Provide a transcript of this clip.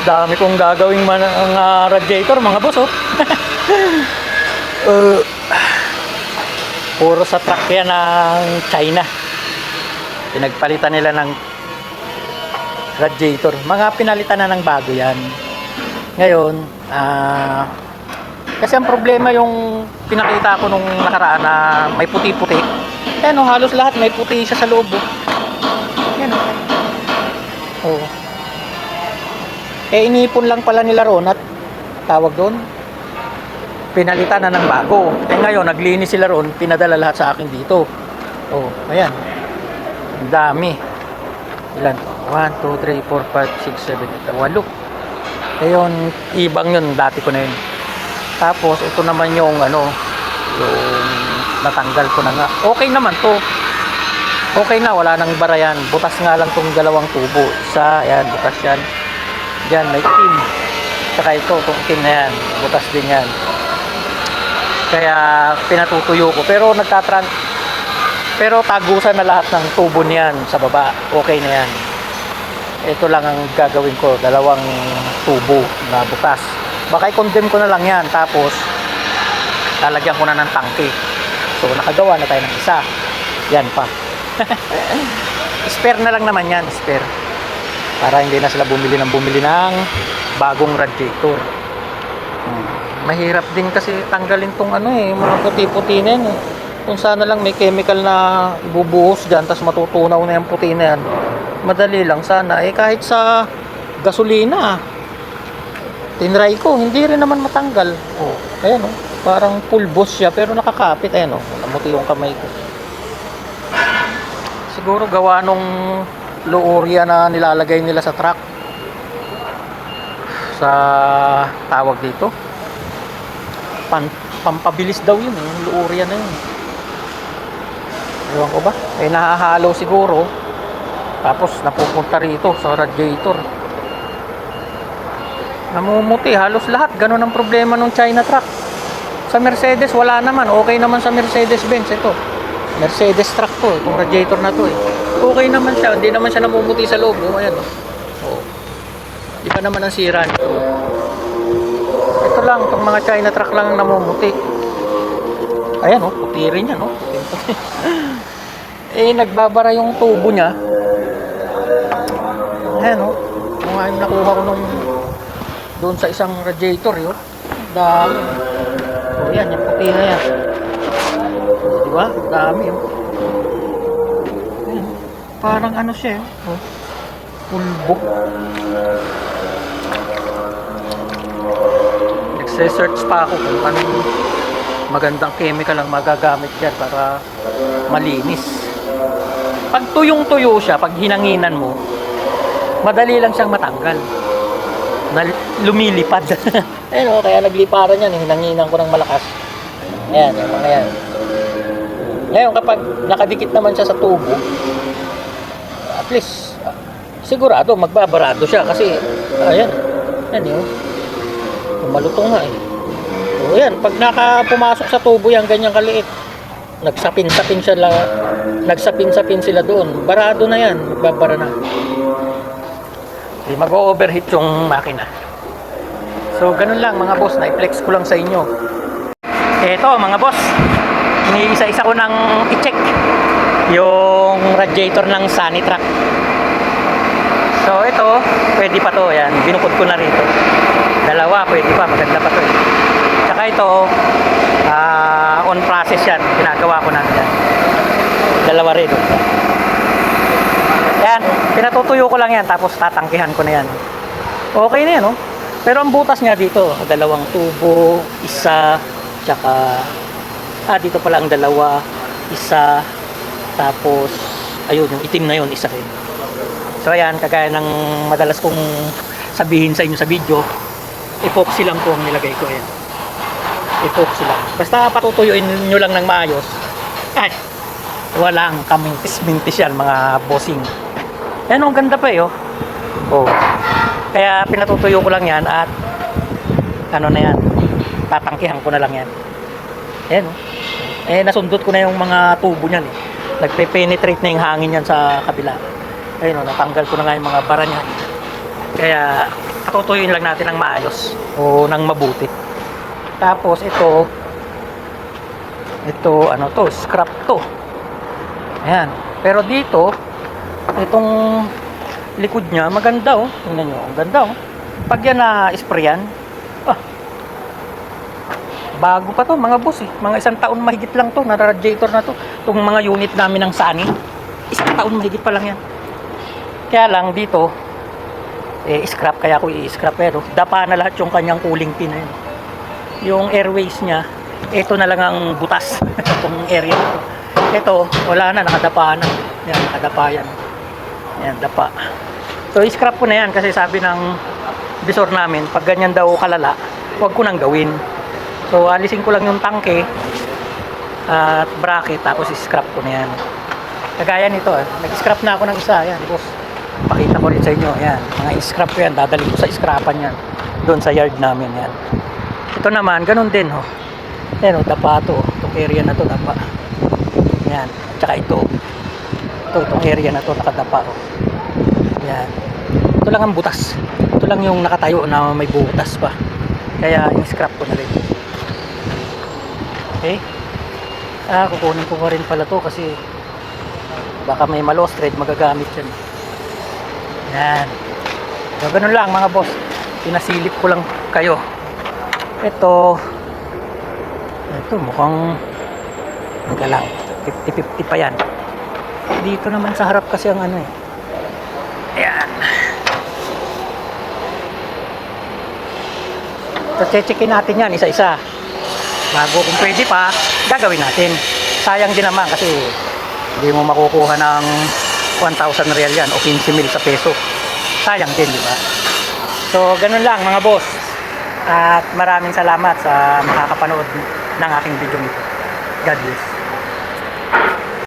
Dami kong gagawing man mga radiator, mga boss, oh. Uh, puro sa truck yan ng China. Pinagpalitan nila ng radiator. Mga pinalitan na ng bago yan. Ngayon, ah, kasi ang problema yung pinakita ko nung nakaraan na may puti-puti. Yan oh, halos lahat may puti siya sa loob. Oh. Yan oh. Oh. Eh inipon lang pala nila ron at tawag doon. Pinalitan na ng bago. Eh ngayon naglinis sila ron, pinadala lahat sa akin dito. Oh, ayan. Ang dami. Ilan? 1, 2, 3, 4, 5, 6, 7, 8, 8. Eh yun, ibang yun, dati ko na yun. Tapos, ito naman yung ano, yung natanggal ko na nga. Okay naman to. Okay na, wala nang barayan. Butas nga lang tong dalawang tubo. Isa, ayan, butas yan. Diyan, may itim. Saka ito, itong itim na yan. Butas din yan. Kaya, pinatutuyo ko. Pero, nagtatran... Pero, tagusan na lahat ng tubo niyan sa baba. Okay na yan. Ito lang ang gagawin ko. Dalawang tubo na butas. Baka i-condemn ko na lang yan. Tapos, lalagyan ko na ng tangke. So, nakagawa na tayo ng isa. Yan pa. spare na lang naman yan, spare. Para hindi na sila bumili ng bumili ng bagong radiator. Hmm. Mahirap din kasi tanggalin tong ano eh, mga puti-puti na yan eh. Kung sana lang may chemical na ibubuhos dyan, tapos matutunaw na yung puti na yan. Madali lang sana. Eh kahit sa gasolina, tinry ko, hindi rin naman matanggal. Oh, ayan oh, parang pulbos siya pero nakakapit. Ayan oh, namuti yung kamay ko. Siguro gawa nung luurya na nilalagay nila sa truck. Sa tawag dito. Pan, pampabilis daw yun eh, yung luurya na yun. Ewan ko ba? Eh nahahalo siguro. Tapos napupunta rito sa radiator. Namumuti halos lahat. Ganun ang problema ng China truck. Sa Mercedes wala naman. Okay naman sa Mercedes Benz ito. Mercedes truck to, itong radiator na to eh. Okay naman siya, hindi naman siya namumuti sa loob. Oh, ayan oh. Oh. Iba naman ang sira nito. Ito lang, itong mga China truck lang ang namumuti. Ayan oh, puti rin yan oh. Eh, nagbabara yung tubo niya. Ayan oh. Kung nga yung nakuha ko nung doon sa isang radiator yun. Dami. Oh, yan, yung puti na yan. Di ba? Dami oh. Parang ano siya eh. Oh. Pulbo. Nagse-search pa ako kung anong magandang chemical ang magagamit dyan para malinis. Pag tuyong-tuyo siya, pag hinanginan mo, madali lang siyang matanggal. Na lumilipad. Ayun oh, kaya nagliparan yan. Hinanginan ko ng malakas. Ayan, yung mga yan. Ngayon, kapag nakadikit naman siya sa tubo, least, ah, sigurado, magbabarado siya kasi, ayan, yan yun. Malutong nga eh. O yan, pag nakapumasok sa tubo yan, ganyan kaliit, nagsapin-sapin siya lang, nagsapin-sapin sila doon, barado na yan, magbabara na. Mag-overheat yung makina. So, ganun lang mga boss, na-flex ko lang sa inyo. Eto mga boss, iniisa-isa ko nang i-check yung radiator ng Sunny Truck. So ito, pwede pa to, yan, binukod ko na rito. Dalawa, pwede pa, maganda pa to. eh. Ito, ah, on process yan, ginagawa ko na yan. Dalawa rin. Yan, pinatutuyo ko lang yan, tapos tatangkihan ko na yan. Okay na yan, oh. Pero ang butas niya dito, dalawang tubo, isa, tsaka, ah, dito pala ang dalawa, isa, tapos, ayun, yung itim na yun, isa rin. So, ayan, kagaya ng madalas kong sabihin sa inyo sa video, epoxy lang po ang nilagay ko, ayan. Epoxy lang. Basta patutuyuin nyo lang ng maayos, ay, walang kamintis-mintis yan, mga bossing. Ayan, ang ganda pa eh, oh. Oh. Kaya pinatutuyo ko lang yan at ano na yan, tatangkihan ko na lang yan. Ayan oh. Eh nasundot ko na yung mga tubo niyan eh. Nagpe-penetrate na yung hangin yan sa kabila. Ayun oh, natanggal ko na nga yung mga bara niyan. Kaya Patutuyuin lang natin ng maayos o ng mabuti. Tapos ito, ito ano to, scrap to. Ayan. Pero dito, itong likod niya, maganda oh. Tingnan nyo, ang ganda oh. Pag yan na sprayan, ah, bago pa to mga boss eh. Mga isang taon mahigit lang to, na radiator na to. Itong mga unit namin ng Sani, isang taon mahigit pa lang yan. Kaya lang dito, eh, scrap kaya ako i-scrap pero dapa na lahat yung kanyang cooling pin na yun. Yung airways niya, ito na lang ang butas itong area na to. Ito, wala na, nakadapa na. Yan, nakadapa yan. Yan, dapa. So, i-scrap ko na yan kasi sabi ng bisor namin, pag ganyan daw kalala, huwag ko nang gawin. So, alisin ko lang yung tangke at bracket, tapos i-scrap ko na yan. Kagaya nito, eh. nag-scrap na ako ng isa. Yan, boss. Pakita ko rin sa inyo. Yan, mga i-scrap ko yan. Dadali ko sa scrapan yan. Doon sa yard namin yan. Ito naman, ganun din, ho. Yan, oh, dapa to. Itong area na to, dapa. Yan. Tsaka ito. Ito, itong area na to, nakadapa, oh. Yan. Ito lang ang butas. Ito lang yung nakatayo na may butas pa. Kaya, i-scrap ko na rin. Okay? Ah, kukunin ko pa rin pala to kasi baka may malos thread magagamit yan. Yan. So, ganun lang mga boss. Pinasilip ko lang kayo. Ito. Ito mukhang Teka lang. 50-50 pa yan. Dito naman sa harap kasi ang ano eh. Ayan. So, checkin natin yan isa-isa. Bago kung pwede pa, gagawin natin. Sayang din naman kasi hindi mo makukuha ng 1,000 real yan o 15 mil sa peso. Sayang din, di ba? So, ganun lang mga boss. At maraming salamat sa makakapanood ng aking video nito. God bless.